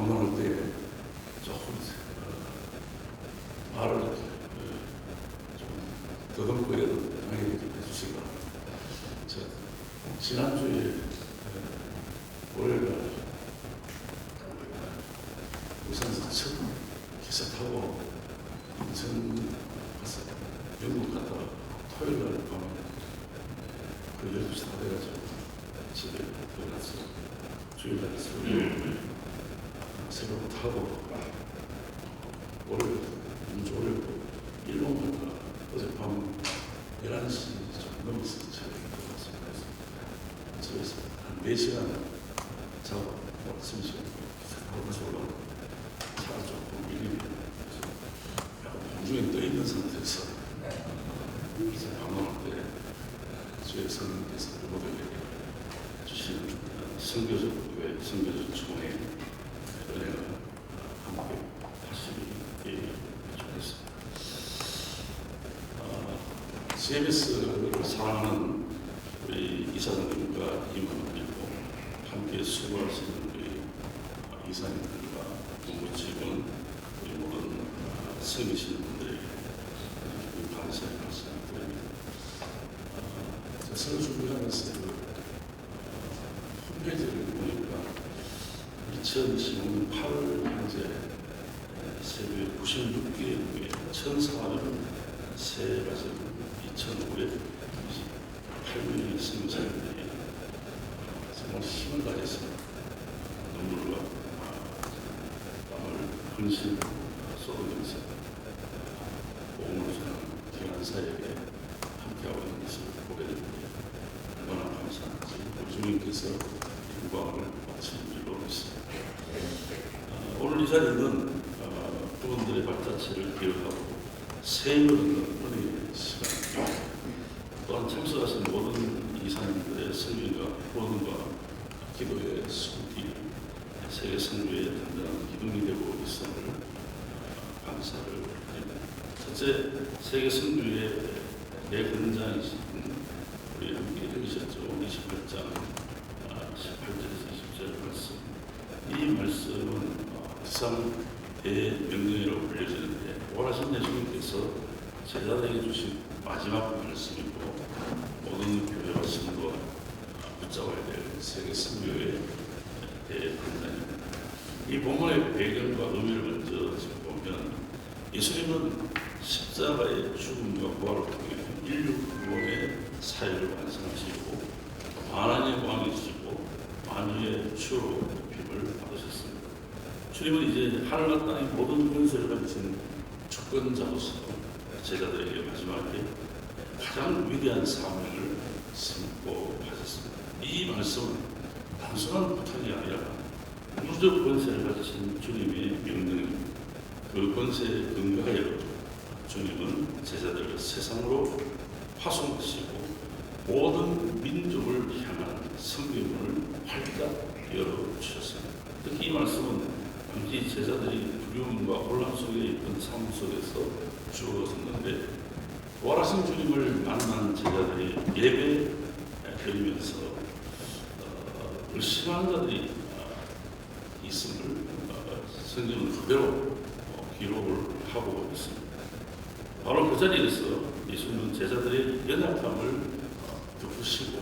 방문할 때 조금 어, 말을 어, 좀 더듬고라도 많이 해주시기 바랍니다. 저 지난주에 어, 월요일 날 부산에서 처음 기차 타고 인천 가서 영국 갔다가 토요일 날 밤에 그 12시 다 돼가지고 집에 들어가서 주일 날 새벽 새벽 타고 월요일 인주 월요일 일본 갔다가 어젯밤 11시 좀 넘어서 들어갔습니다. 그래서 집에서 한 4시간 자고 아침 시간 다시 올라오고 차가 조금 그래서 약간 공중에 떠 있는 상태에서 그래서 방황할 때 주의 성령께서 모두에게 주시는 성교적 왜 성교적 총회 은혜가 함께 하시기 좋겠습니다. 아, CBS를 사랑하는 우리 이사장님과 임원님과 함께 수고하시는 우리 이사님들과 공무직원 우리 모든 아, 섬이시는 분들에게 아, 감사의 말씀 드립니다. 아, 서울 준비하면서 홈페이지를 보니까 2025년 8월 현재 세계 96개국의 1,400 세 가정 2,528명의 승자들이 정말 힘을 다해서 눈물과 땀을 근신 쏟으면서 몸을 주는 기관사에게 함께하고 있는 것을 보게 됩니다. 얼마나 감사한지 주님께서 영광을 바치는 줄로 믿습니다. 아, 오늘 이 자리는 아, 그분들의 발자취를 기억하고 세임을 얻는 시간입니다. 또한 참석하신 모든 이사님들의 승리가 후원과 기도의 손길이 세계 선교의 단단한 기둥이 되고 있음을 아, 감사를 드립니다. 첫째, 세계 선교의 내 현장이신 우리 함께 읽으셨죠. 28장 18절에서 20절 말씀. 이 말씀은 어, 기상 대명령이라고 불려지는데 원하신 예수님께서 제자들에게 주신 마지막 말씀이고 모든 교회와 신도가 붙잡아야 될 세계 선교의 대판단입니다. 이 본문의 배경과 의미를 먼저 지금 보면 예수님은 십자가의 죽음과 부활을 통해 인류 구원의 사회를 완성하시고 만한의 왕이시고 만유의 주로 높임을 받으셨습니다. 주님은 이제 하늘과 땅의 모든 권세를 가진 주권자로서 제자들에게 마지막에 가장 위대한 사명을 선포하셨습니다. 이 말씀은 단순한 부탁이 아니라 우주적 권세를 가지신 주님의 명령입니다. 그 권세에 근거하여 주님은 제자들을 세상으로 파송하시고 모든 민족을 향한 성경문을 활짝 열어주셨습니다. 특히 이 말씀은 당시 제자들이 두려움과 혼란 속에 있던 삶 속에서 주어졌는데 부활하신 주님을 만난 제자들이 예배 드리면서 어, 의심하는 자들이 어, 있음을 어, 성경은 그대로 어, 기록을 하고 있습니다. 바로 그 자리에서 예수님은 제자들의 연약함을 어, 덮으시고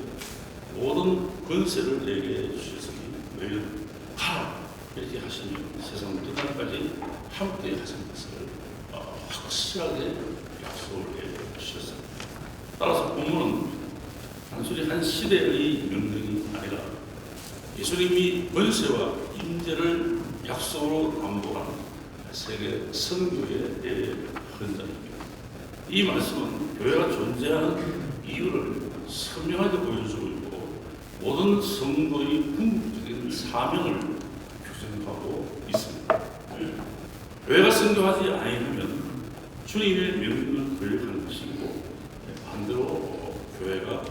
모든 권세를 내게 주셨으니 너희는 하라 이렇게 하시니 세상 끝날까지 함께 하신 것을 어, 확실하게 약속을 해 주셨습니다. 따라서 본문은 단순히 한 시대의 명령이 아니라 예수님이 권세와 임재를 약속으로 남보하는 세계 선교의 대현장입니다. 이 말씀은 교회가 존재하는 이유를 선명하게 보여주고 있고 모든 성도의 궁극적인 사명을 규정하고 있습니다. 교회가 선교하지 아니하면 주님의 명령을 거역하는 것이고 반대로 교회가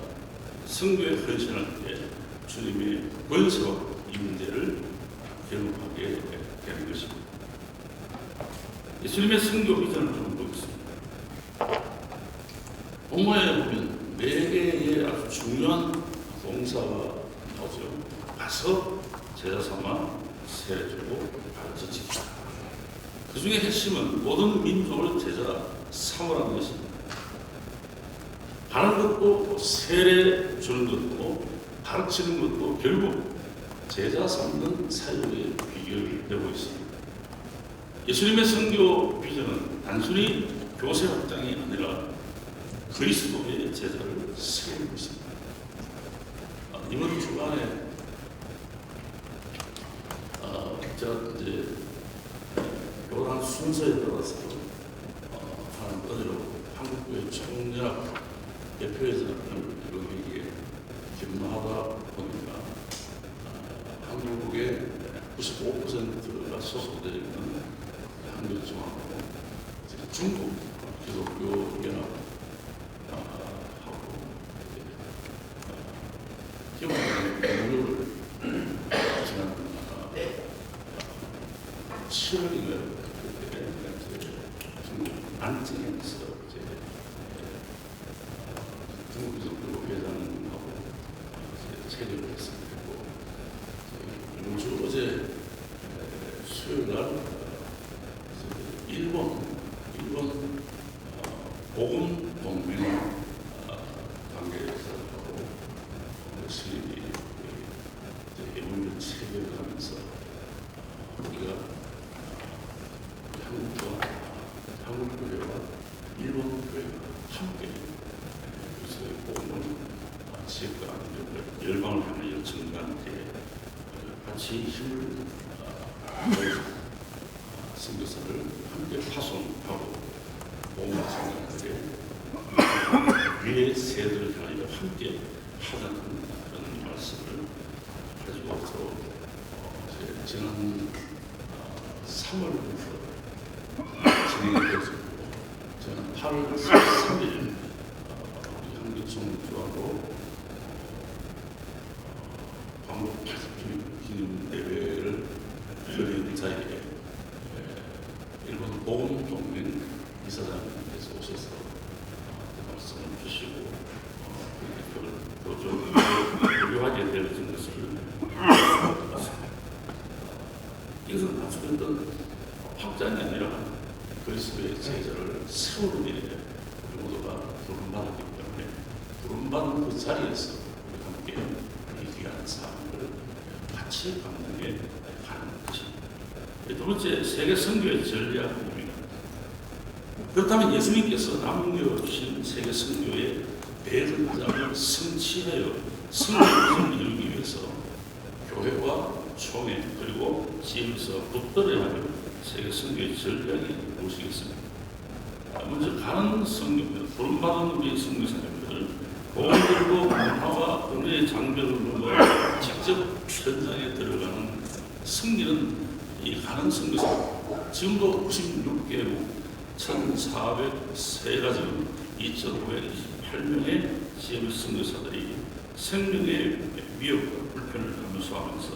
선교에 헌신할 때 주님의 권세와 임재를 경험하게 되는 것입니다. 예수님의 선교 비전을 좀 보겠습니다. 본문에 보면 네 개의 아주 중요한 동사가 나오죠. 가서 제자 삼아 세례주고 가르쳐 지키라. 그 중에 핵심은 모든 민족을 제자 삼으라는 것입니다. 하는 것도 세례 주는 것도 가르치는 것도 결국 제자 삼는 사역의 비결이 되고 있습니다. 예수님의 선교 비전은 단순히 교세 확장이 아니라 그리스도의 제자를 세우는 것입니다. 아, 이번 주간에 아, 제가 이제 교단 순서에 따라서 어, 하는 어제로? 한국교회 총연합 대표회장을 여기에 김하다 보니까 아, 한국의 95%가 소속되어 있는 한국중하고 중국 기독교 연합 아, 하고 기본적인 공유를 지난 아, 7월인가요? 그때 이제 중국 안정에서 이제 기독교 회장하고 이제 체결을 했습니다. 그리고 어제 에, 수요일 날 어, 일본 일본 어, 복음 동맹 어, 관계자하고 스님이 이제 예문을 체결을 하면서 우리가 한국과 한국 교회와 일본 교회가 함께 그리스도의 복음을 지역과 열방을 향하여 증가하게 같이 힘을 모여서 선교사를 함께 파송하고 복음을 증가하게 위의 세대를 향하여 함께 하자는 그런 말씀을 가지고 서로 어, 지난 어, 3월부터 진행이 되었고 저는 8월 3일 우리 한국총주하고 광복 80주년 기념 대회를 열린 자리에 에, 일본 보건 동맹 이사장님께서 오셔서 어, 말씀을 주시고 어, 그 대표를 또좀 유효하게 되어진 것을 봤습니다. 이것은 단순했던 확장이 아니라 그리스도의 제자를 세우는 일에 모두가 부름받았기 때문에 부름받은 그 자리에서 우리 함께 이 귀한 사람을 같이 감당해 가는 것입니다. 두 번째 세계 선교의 전략입니다. 그렇다면 예수님께서 남겨주신 세계 선교의 대전장을 성취하여 성공을 이루기 위해서 교회와 총회 그리고 지역에서 붙들어야 하는 세계 선교의 전략이 무엇이겠습니까? 아, 먼저 가는 성교입니다. 부름받은 우리 선교사님들 공들고 문화와 장벽을 넘어 직접 현장에 들어가는 승리는 이 가는 선교사 지금도 96개국 1,403가 중 2,528명의 지역 선교사들이 생명의 위협과 불편을 감수하면서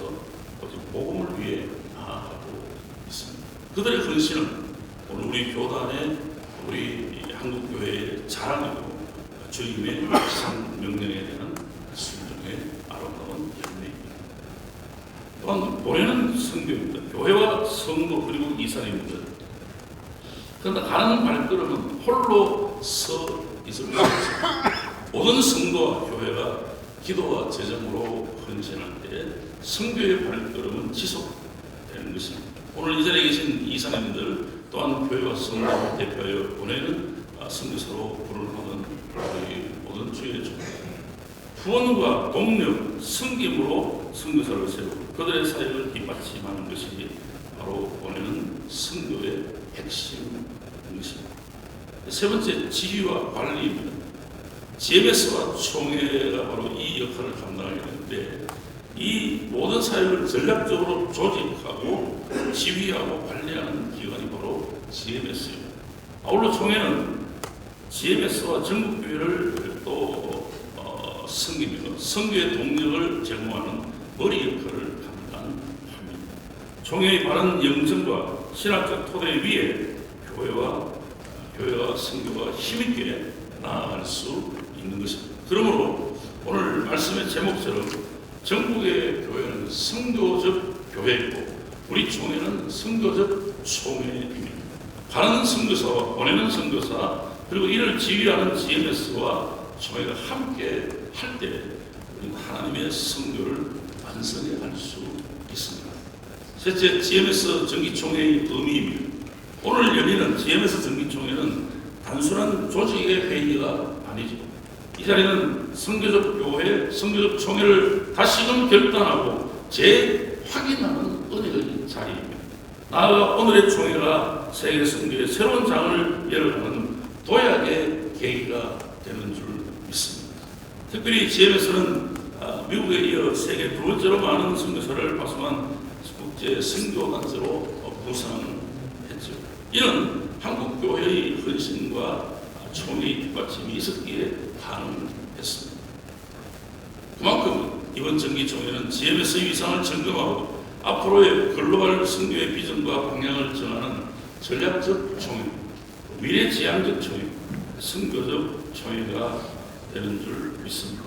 오직 복음을 위해 나아가고 있습니다. 그들의 헌신은 오늘 우리 교단의 우리 한국 교회의 자랑이고 주님의 상 명령에 대한 순종의 아름다운 열매입니다. 또한 보내는 성교입니다. 교회와 성도 그리고 이사님들. 그러나 가는 발걸음은 홀로 서 있을 수 없습니다. 모든 성도와 교회가 기도와 재정으로 헌신할 때 성교의 발걸음은 지속되는 것입니다. 오늘 이 자리에 계신 이사님들 또한 교회와 성도를 대표하여 보내는 아, 선교사로 부름하는 우리 모든 주의 종 후원과 동력, 성김으로 선교사를 세우고 그들의 사역을 뒷받침하는 것이 바로 보내는 선교의 핵심인 것입니다. 세 번째 지휘와 관리입니다. GMS와 총회가 바로 이 역할을 감당하게 되는데 이 모든 사역을 전략적으로 조직하고 지휘하고 관리하는 바로 GMS입니다. 아울러 총회는 GMS와 전국교회를 또 어, 성기며 성교의 동력을 제공하는 머리 역할을 감당합니다. 총회의 바른 영성과 신학적 토대 위에 교회와 교회와 성교가 힘있게 나아갈 수 있는 것입니다. 그러므로 오늘 말씀의 제목처럼 전국의 교회는 성교적 교회이고 우리 총회는 선교적 총회입니다. 가는 선교사와 보내는 선교사 그리고 이를 지휘하는 GMS와 총회가 함께 할 때 하나님의 선교를 완성해 갈 수 있습니다. 셋째, GMS 정기총회의 의미입니다. 오늘 열리는 GMS 정기총회는 단순한 조직의 회의가 아니죠. 이 자리는 선교적 교회, 선교적 총회를 다시금 결단하고 재확인하는 은혜의 자리입니다. 나아가 오늘의 총회가 세계 선교의 새로운 장을 열어가는 도약의 계기가 되는 줄 믿습니다. 특별히 GMS는 아, 미국에 이어 세계 두 번째로 많은 선교사를 파송한 국제 선교 단체로 부상했죠. 이는 한국 교회의 헌신과 총의 뒷받침이 있었기에 가능했습니다. 그만큼 이번 정기 총회는 GMS의 위상을 점검하고 앞으로의 글로벌 선교의 비전과 방향을 정하는 전략적 총회, 미래지향적 총회, 선교적 총회가 되는 줄 믿습니다.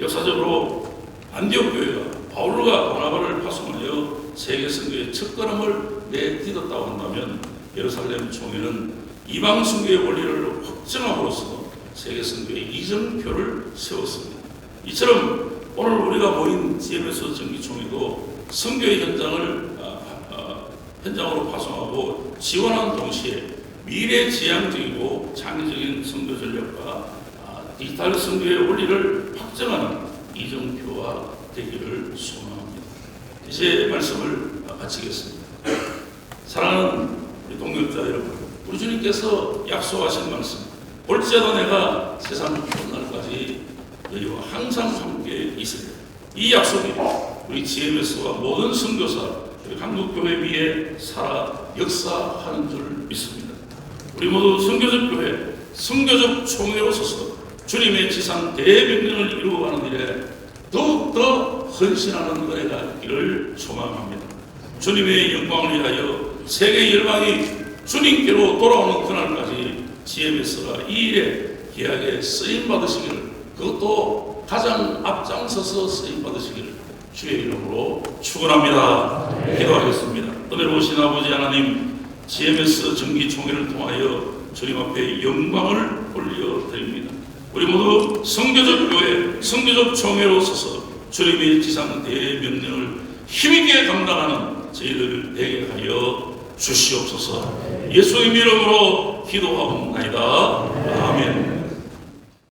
역사적으로 안디옥 교회가 바울로가 바나바를 파송하여 세계 선교의 첫걸음을 내딛었다고 한다면 예루살렘 총회는 이방 선교의 원리를 확정함으로써 세계 선교의 이정표를 세웠습니다. 이처럼 오늘 우리가 모인 GMS 정기총회도 선교의 현장을 아, 아, 현장으로 파송하고 지원하는 동시에 미래지향적이고 장기적인 선교 전략과 아, 디지털 선교의 원리를 확정하는 이정표가 되기를 소망합니다. 이제 말씀을 마치겠습니다. 사랑하는 동역자 여러분, 우리 주님께서 약속하신 말씀, 볼지라도 내가 세상 끝날까지 너희와 항상 함께 있으리라. 이 약속이 우리 GMS와 모든 선교사, 우리 한국교회 위에 살아 역사하는 줄 믿습니다. 우리 모두 선교적 교회, 선교적 총회로 서서 주님의 지상 대명령을 이루어가는 일에 더욱더 헌신하는 은혜가 있기를 소망합니다. 주님의 영광을 위하여 세계 열방이 주님께로 돌아오는 그날까지 GMS가 이 일에 귀하게 쓰임 받으시기를 그것도 가장 앞장서서 쓰임 받으시기를 주의 이름으로 축원합니다. 기도하겠습니다. 은혜로우신 아버지 하나님 GMS 정기총회를 통하여 주님 앞에 영광을 올려드립니다. 우리 모두 성교적 교회, 성교적 총회로 서서 주님의 지상 대명령을 힘있게 감당하는 저희들 되게 하여 주시옵소서. 예수의 이름으로 기도하옵나이다. 아멘.